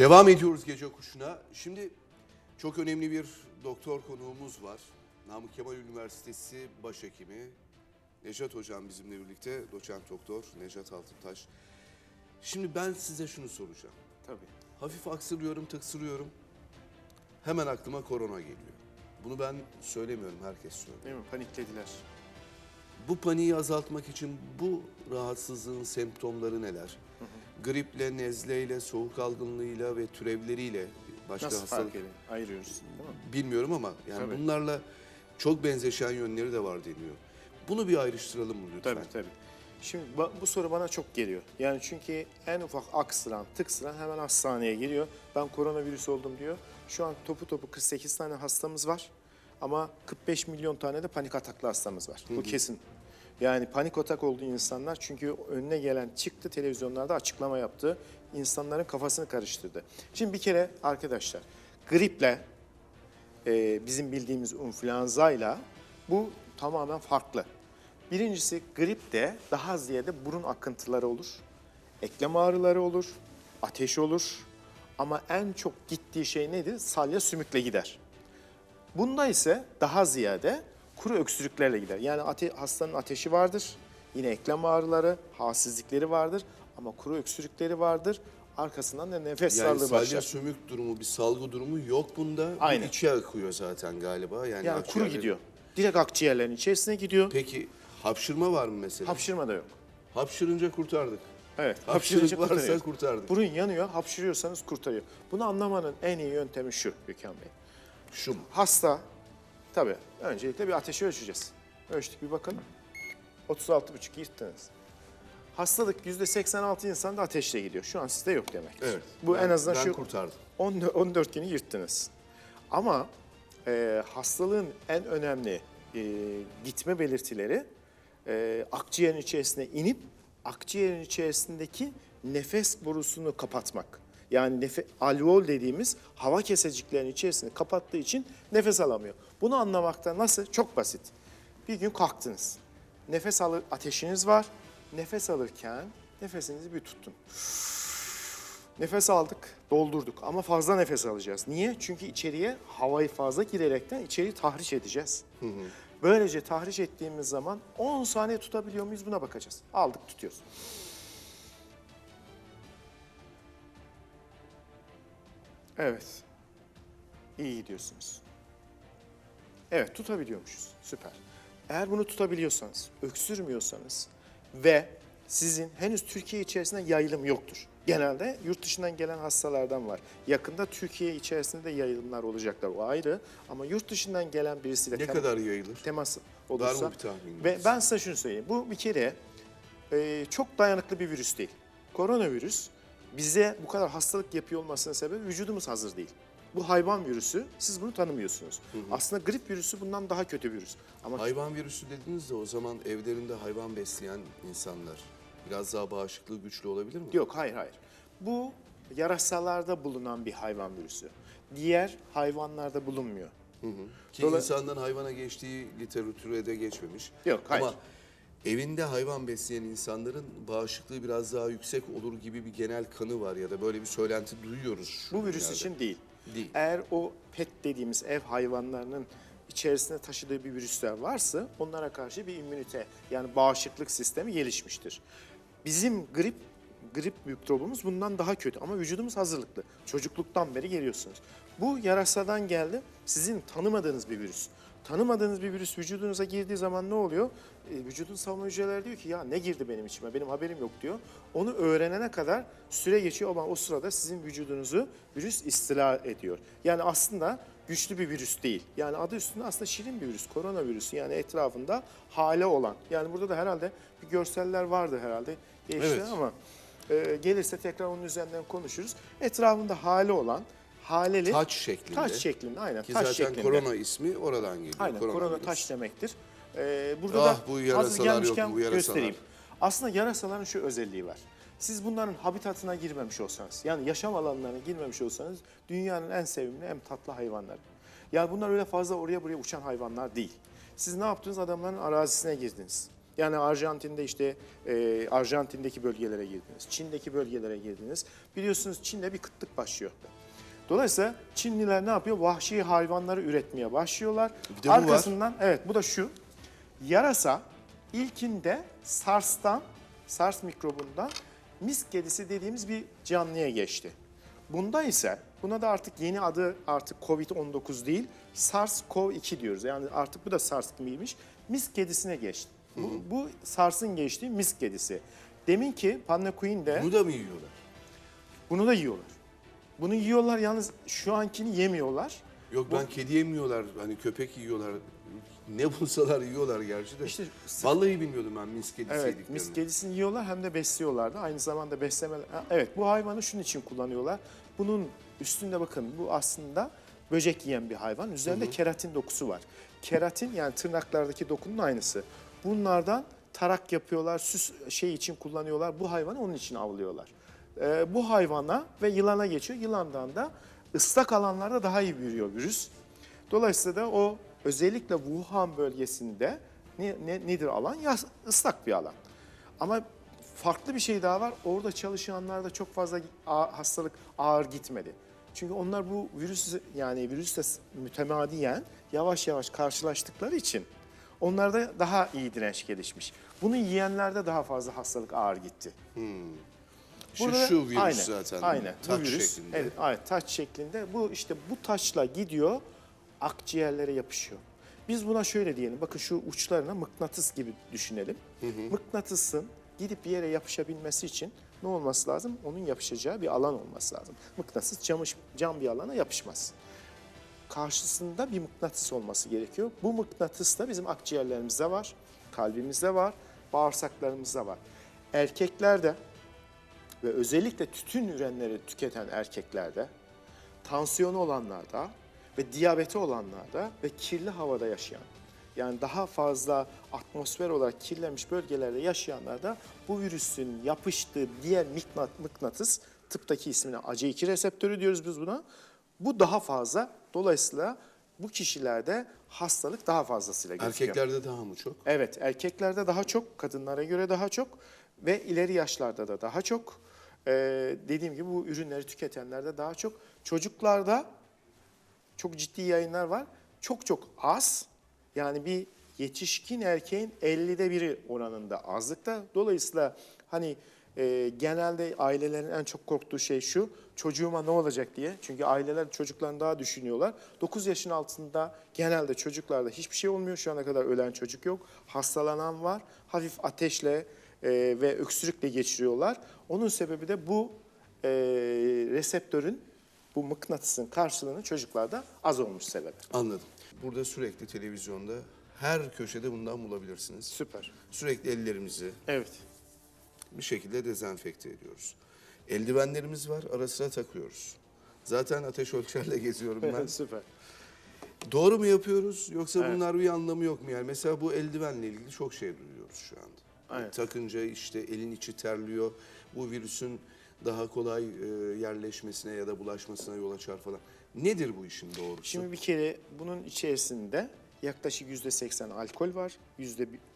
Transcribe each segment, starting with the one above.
Devam ediyoruz gece kuşuna. Şimdi çok önemli bir doktor konuğumuz var. Namık Kemal Üniversitesi Başhekimi Necat Hocam bizimle birlikte. Doçent doktor Necat Altıntaş. Şimdi ben size şunu soracağım. Tabii. Hafif aksırıyorum, tıksırıyorum. Hemen aklıma korona geliyor. Bunu ben söylemiyorum, herkes söylüyor. Değil mi? Paniklediler. Bu paniği azaltmak için bu rahatsızlığın semptomları neler? Griple, nezleyle, soğuk algınlığıyla ve türevleriyle başka Nasıl hastalık fark ediyor? Ayırıyoruz değil mi? bilmiyorum ama yani Tabii. bunlarla çok benzeşen yönleri de var deniyor. Bunu bir ayrıştıralım mı lütfen? Tabii tabii. Şimdi ba- bu soru bana çok geliyor. Yani çünkü en ufak aksıran, tıksıran hemen hastaneye geliyor. Ben koronavirüs oldum diyor. Şu an topu topu 48 tane hastamız var. Ama 45 milyon tane de panik ataklı hastamız var. Bu kesin. Yani panik atak olduğu insanlar çünkü önüne gelen çıktı televizyonlarda açıklama yaptı. İnsanların kafasını karıştırdı. Şimdi bir kere arkadaşlar griple e, bizim bildiğimiz influenzayla bu tamamen farklı. Birincisi gripte daha ziyade burun akıntıları olur, eklem ağrıları olur, ateş olur ama en çok gittiği şey nedir? Salya sümükle gider. Bunda ise daha ziyade kuru öksürüklerle gider. Yani ate- hastanın ateşi vardır, yine eklem ağrıları, halsizlikleri vardır ama kuru öksürükleri vardır. Arkasından da nefes Yani darlığı sadece başlar. sümük durumu, bir salgı durumu yok bunda. Bu Aynen. içe akıyor zaten galiba. Yani, Yani kuru gidiyor. Direkt akciğerlerin içerisine gidiyor. Peki hapşırma var mı mesela? Hapşırma da yok. Hapşırınca kurtardık. Evet. Hapşırık hapşırınca varsa kurtardık. Burun yanıyor, hapşırıyorsanız kurtarıyor. Bunu anlamanın en iyi yöntemi şu Gökhan Bey. Şu mu? Hasta, tabii öncelikle bir ateşi ölçeceğiz. Ölçtük bir bakalım. 36,5 yırttınız. Hastalık %86 insanda ateşle gidiyor. Şu an sizde yok demek. Evet. Bu Ben- en azından ben şu kurtardım. 14, 14 günü yırttınız. Ama e, hastalığın en önemli e, gitme belirtileri e, akciğerin içerisine inip akciğerin içerisindeki nefes borusunu kapatmak. Yani nefe, alveol dediğimiz hava keseciklerin içerisini kapattığı için nefes alamıyor. Bunu anlamakta nasıl? Çok basit. Bir gün kalktınız. Nefes alır, ateşiniz var. Nefes alırken nefesinizi bir tutun. Nefes aldık, doldurduk ama fazla nefes alacağız. Niye? Çünkü içeriye havayı fazla girerekten içeriği tahriş edeceğiz. Böylece tahriş ettiğimiz zaman 10 saniye tutabiliyor muyuz buna bakacağız. Aldık tutuyoruz. Evet. İyi gidiyorsunuz. Evet tutabiliyormuşuz. Süper. Eğer bunu tutabiliyorsanız, öksürmüyorsanız ve sizin henüz Türkiye içerisinde yayılım yoktur. Genelde yurt dışından gelen hastalardan var. Yakında Türkiye içerisinde de yayılımlar olacaklar. O ayrı. Ama yurt dışından gelen birisiyle Ne tem- kadar yayılır? temas Var olursa... mı bir tahmininiz? Ve ben size şunu söyleyeyim. Bu bir kere e, çok dayanıklı bir virüs değil. Koronavirüs bize bu kadar hastalık yapıyor olmasının sebebi vücudumuz hazır değil. Bu hayvan virüsü, siz bunu tanımıyorsunuz. Aslında grip virüsü bundan daha kötü virüs. Ama Hayvan virüsü dediniz de o zaman evlerinde hayvan besleyen insanlar biraz daha bağışıklığı güçlü olabilir mi? Yok, hayır, hayır. Bu yarasalarda bulunan bir hayvan virüsü. Diğer hayvanlarda bulunmuyor. Ki Dola- insandan hayvana geçtiği literatüre de geçmemiş. Yok, hayır. Ama evinde hayvan besleyen insanların bağışıklığı biraz daha yüksek olur gibi bir genel kanı var ya da böyle bir söylenti duyuyoruz. Bu virüs dünyada. için değil. Değil. Eğer o pet dediğimiz ev hayvanlarının içerisinde taşıdığı bir virüsler varsa onlara karşı bir immünite yani bağışıklık sistemi gelişmiştir. Bizim grip grip mikrobumuz bundan daha kötü ama vücudumuz hazırlıklı. Çocukluktan beri geliyorsunuz. Bu yarasadan geldi. Sizin tanımadığınız bir virüs. Tanımadığınız bir virüs vücudunuza girdiği zaman ne oluyor? E, vücudun savunma hücreleri diyor ki ya ne girdi benim içime benim haberim yok diyor. Onu öğrenene kadar süre geçiyor ama o sırada sizin vücudunuzu virüs istila ediyor. Yani aslında güçlü bir virüs değil. Yani adı üstünde aslında şirin bir virüs, koronavirüsü yani etrafında hale olan. Yani burada da herhalde bir görseller vardı herhalde geçti Evet. ama e, gelirse tekrar onun üzerinden konuşuruz. Etrafında hale olan, haleli Taç şeklinde. taç şeklinde aynen Ki taç zaten şeklinde. korona ismi oradan geliyor. Aynen korona koronavirüs. taş demektir. Ee, burada Ah, da bu hazır gelmişken yok, bu yarasalar. göstereyim. Aslında yarasaların şu özelliği var. Siz bunların habitatına girmemiş olsanız, yani yaşam alanlarına girmemiş olsanız dünyanın en sevimli, en tatlı hayvanları. Yani bunlar öyle fazla oraya buraya uçan hayvanlar değil. Siz ne yaptınız? Adamların arazisine girdiniz. Yani Arjantin'de işte e, Arjantin'deki bölgelere girdiniz, Çin'deki bölgelere girdiniz. Biliyorsunuz Çin'de bir kıtlık başlıyor. Dolayısıyla Çinliler ne yapıyor? Vahşi hayvanları üretmeye başlıyorlar. Bir de bu. Arkasından evet bu da şu. Yarasa ilkinde SARS'tan, SARS mikrobundan misk kedisi dediğimiz bir canlıya geçti. Bunda ise buna da artık yeni adı artık COVID-19 değil SARS-CoV-2 diyoruz. Yani artık bu da SARS gibiymiş. Misk kedisine geçti. Bu, bu SARS'ın geçtiği misk kedisi. Demin ki Pannaquin'de Bunu da mı yiyorlar? bunu da yiyorlar. Bunu yiyorlar yalnız şu ankini yemiyorlar. Yok ben kedi yemiyorlar, hani köpek yiyorlar. Ne bulsalar yiyorlar gerçi de. İşte Vallahi bilmiyordum ben mis kedisi Evet, yediklerini. mis kedisini yiyorlar hem de besliyorlar da. Aynı zamanda besleme... Ha, Evet, bu hayvanı şunun için kullanıyorlar. Bunun üstünde bakın bu aslında böcek yiyen bir hayvan. Üzerinde keratin dokusu var. Keratin yani tırnaklardaki dokunun aynısı. Bunlardan tarak yapıyorlar, süs şey için kullanıyorlar. Bu hayvanı onun için avlıyorlar. Ee, bu hayvana ve yılana geçiyor. Yılandan da ıslak alanlarda daha iyi büyüyor virüs. Dolayısıyla da o özellikle Wuhan bölgesinde ne, ne- nedir alan? Ya ıslak bir alan. Ama farklı bir şey daha var. Orada çalışanlarda çok fazla hastalık ağır gitmedi. Çünkü onlar bu virüs yani virüsle mütemadiyen yavaş yavaş karşılaştıkları için onlarda daha iyi direnç gelişmiş. Bunu yiyenlerde daha fazla hastalık ağır gitti. Şu, Burada- şu virüs aynen, zaten. Aynen. Taç bu virüs, şeklinde. Evet, aynen, taç şeklinde. Bu işte bu taçla gidiyor, akciğerlere yapışıyor. Biz buna şöyle diyelim. Bakın şu uçlarına mıknatıs gibi düşünelim. Mıknatısın gidip bir yere yapışabilmesi için ne olması lazım? Onun yapışacağı bir alan olması lazım. Mıknatıs camış, cam bir alana yapışmaz. Karşısında bir mıknatıs olması gerekiyor. Bu mıknatıs da bizim akciğerlerimizde var, kalbimizde var, bağırsaklarımızda var. Erkeklerde ve özellikle tütün ürünleri tüketen erkeklerde, tansiyonu olanlarda ve diyabeti olanlarda ve kirli havada yaşayan, yani daha fazla atmosfer olarak kirlenmiş bölgelerde yaşayanlarda bu virüsün yapıştığı diğer mıknat, mıknatıs, tıptaki ismine AC2 reseptörü diyoruz biz buna. Bu daha fazla. Dolayısıyla bu kişilerde hastalık daha fazlasıyla gözüküyor. Erkeklerde daha mı çok? Evet, erkeklerde daha çok, kadınlara göre daha çok ve ileri yaşlarda da daha çok. Ee, dediğim gibi bu ürünleri tüketenlerde daha çok. Çocuklarda çok ciddi yayınlar var. Çok çok az. Yani bir yetişkin erkeğin 50'de biri oranında azlıkta. Dolayısıyla hani e, genelde ailelerin en çok korktuğu şey şu. Çocuğuma ne olacak diye. Çünkü aileler çocuklarını daha düşünüyorlar. 9 yaşın altında genelde çocuklarda hiçbir şey olmuyor. Şu ana kadar ölen çocuk yok. Hastalanan var. Hafif ateşle e, ve öksürükle geçiriyorlar. Onun sebebi de bu e, reseptörün bu mıknatısın karşılığının çocuklarda az olmuş sebebi. Anladım. Burada sürekli televizyonda her köşede bundan bulabilirsiniz. Süper. Sürekli ellerimizi Evet. bir şekilde dezenfekte ediyoruz. Eldivenlerimiz var, ara sıra takıyoruz. Zaten ateş ölçerle geziyorum ben. Süper. Doğru mu yapıyoruz yoksa bunlar bir anlamı yok mu yani? Mesela bu eldivenle ilgili çok şey duyuyoruz şu anda. Evet. Takınca işte elin içi terliyor. Bu virüsün daha kolay e, yerleşmesine ya da bulaşmasına yol açar falan. Nedir bu işin doğrusu? Şimdi bir kere bunun içerisinde yaklaşık %80 alkol var,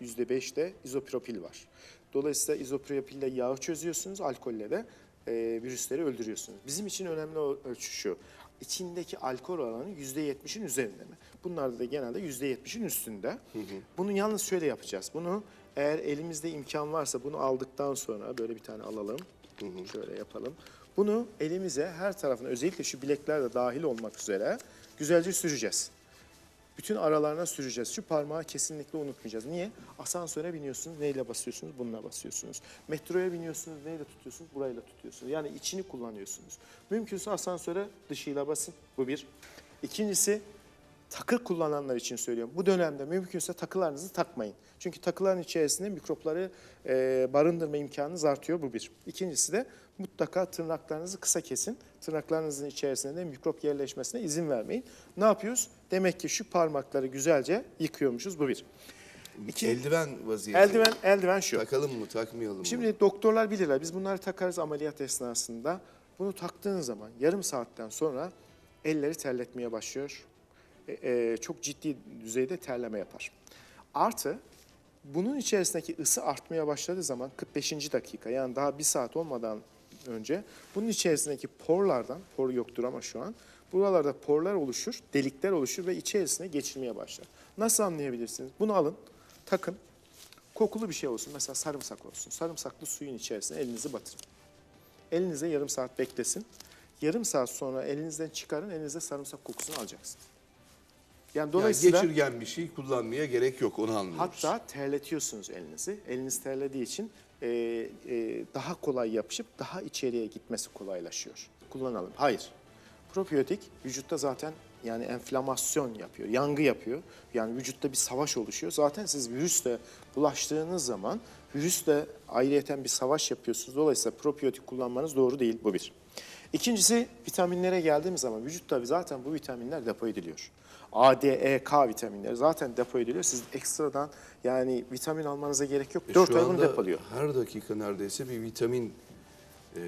yüzde 5 de izopropil var. Dolayısıyla izopropille yağı çözüyorsunuz, alkolle de e, virüsleri öldürüyorsunuz. Bizim için önemli ölçü şu. İçindeki alkol oranı %70'in üzerinde mi? Bunlarda da genelde %70'in üstünde. Bunu yalnız şöyle yapacağız. Bunu eğer elimizde imkan varsa bunu aldıktan sonra böyle bir tane alalım. Şöyle yapalım. Bunu elimize her tarafına özellikle şu bilekler de dahil olmak üzere güzelce süreceğiz. Bütün aralarına süreceğiz. Şu parmağı kesinlikle unutmayacağız. Niye? Asansöre biniyorsunuz, neyle basıyorsunuz? Bununla basıyorsunuz. Metroya biniyorsunuz, neyle tutuyorsunuz? Burayla tutuyorsunuz. Yani içini kullanıyorsunuz. Mümkünse asansöre dışıyla basın. Bu bir. İkincisi, takı kullananlar için söylüyorum. Bu dönemde mümkünse takılarınızı takmayın. Çünkü takıların içerisinde mikropları e, barındırma imkanınız artıyor. Bu bir. İkincisi de mutlaka tırnaklarınızı kısa kesin. Tırnaklarınızın içerisinde de mikrop yerleşmesine izin vermeyin. Ne yapıyoruz? Demek ki şu parmakları güzelce yıkıyormuşuz. Bu bir. İki, Eldiven vaziyeti. eldiven, eldiven şu. Takalım mı takmayalım mı? Şimdi doktorlar bilirler. Biz bunları takarız ameliyat esnasında. Bunu taktığın zaman yarım saatten sonra elleri terletmeye başlıyor. E, e, çok ciddi düzeyde terleme yapar. Artı Bunun içerisindeki ısı artmaya başladığı zaman 45. dakika yani daha bir saat olmadan önce bunun içerisindeki porlardan, por yoktur ama şu an, buralarda porlar oluşur, delikler oluşur ve içerisine geçirmeye başlar. Nasıl anlayabilirsiniz? Bunu alın, takın, kokulu bir şey olsun. Mesela sarımsak olsun. Sarımsaklı suyun içerisine elinizi batırın. Elinize yarım saat beklesin. Yarım saat sonra elinizden çıkarın, elinizde sarımsak kokusunu alacaksınız. Yani Yani dolayısıyla... geçirgen bir şey kullanmaya gerek yok onu anlıyoruz. Hatta terletiyorsunuz elinizi. Eliniz terlediği için e, e, daha kolay yapışıp daha içeriye gitmesi kolaylaşıyor. Kullanalım. Hayır. Probiyotik vücutta zaten yani enflamasyon yapıyor, yangı yapıyor. Yani vücutta bir savaş oluşuyor. Zaten siz virüsle bulaştığınız zaman virüsle ayrıyeten bir savaş yapıyorsunuz. Dolayısıyla probiyotik kullanmanız doğru değil. Bu bir. İkincisi vitaminlere geldiğimiz zaman vücutta zaten bu vitaminler depo ediliyor. A, D, E, K vitaminleri zaten depo ediliyor. Siz ekstradan yani vitamin almanıza gerek yok. E, 4 şu ay bunu depoluyor. Her dakika neredeyse bir vitamin e,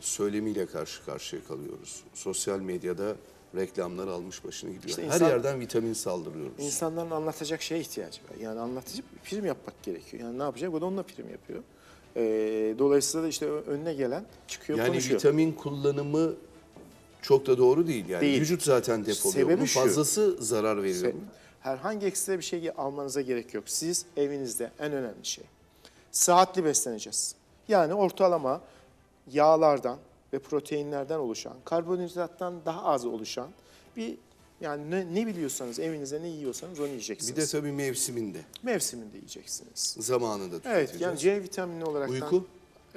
söylemiyle karşı karşıya kalıyoruz. Sosyal medyada reklamlar almış başını gidiyor. İşte Her insan- yerden vitamin saldırıyoruz. İnsanların anlatacak şeye ihtiyacı var. Yani anlatıcı prim yapmak gerekiyor. Yani ne yapacak? Bu da onunla prim yapıyor. Ee, dolayısıyla da işte önüne gelen çıkıyor yani konuşuyor. vitamin kullanımı çok da doğru değil. Yani Değil. vücut zaten depoluyor. Sebebi Bunun şu. fazlası zarar veriyor. Se- Herhangi ekstra bir şey almanıza gerek yok. Siz evinizde en önemli şey. Sıhhatli besleneceğiz. Yani ortalama yağlardan ve proteinlerden oluşan, karbonhidrattan daha az oluşan bir yani ne, ne biliyorsanız evinizde ne yiyorsanız onu yiyeceksiniz. Bir de tabii mevsiminde, mevsiminde yiyeceksiniz. zamanında Evet yani C vitamini olarak Uyku?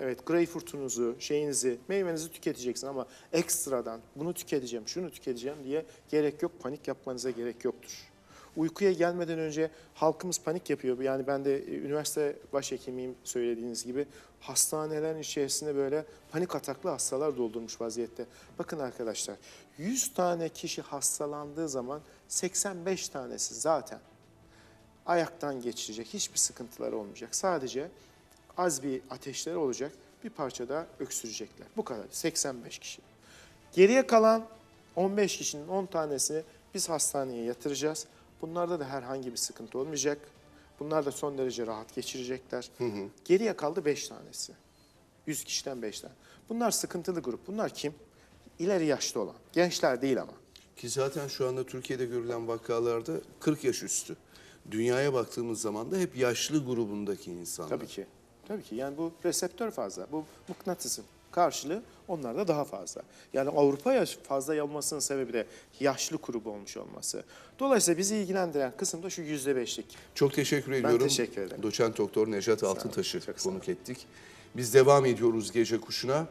Evet, greyfurtunuzu, şeyinizi, meyvenizi tüketeceksin ama ekstradan bunu tüketeceğim, şunu tüketeceğim diye gerek yok, panik yapmanıza gerek yoktur. Uykuya gelmeden önce halkımız panik yapıyor. Yani ben de e, üniversite başhekimiyim söylediğiniz gibi. Hastanelerin içerisinde böyle panik ataklı hastalar doldurmuş vaziyette. Bakın arkadaşlar, 100 tane kişi hastalandığı zaman 85 tanesi zaten ayaktan geçirecek, hiçbir sıkıntıları olmayacak. Sadece az bir ateşleri olacak, bir parça da öksürecekler. Bu kadar, 85 kişi. Geriye kalan 15 kişinin 10 tanesini biz hastaneye yatıracağız. Bunlarda da herhangi bir sıkıntı olmayacak. Bunlar da son derece rahat geçirecekler. Geriye kaldı 5 tanesi. 100 kişiden 5 tane. Bunlar sıkıntılı grup. Bunlar kim? İleri yaşlı olan. Gençler değil ama. Ki zaten şu anda Türkiye'de görülen vakalarda 40 yaş üstü. Dünyaya baktığımız zaman da hep yaşlı grubundaki insanlar. Tabii ki. Tabii ki. Yani bu reseptör fazla. Bu mıknatısın karşılığı onlarda daha fazla. Yani Avrupa'ya fazla yayılmasının sebebi de yaşlı grubu olmuş olması. Dolayısıyla bizi ilgilendiren kısım da şu yüzde beşlik. Çok teşekkür ediyorum. teşekkür ederim. Doçent Doktor Nejat Altıntaş'ı konuk ettik. Biz devam ediyoruz gece kuşuna.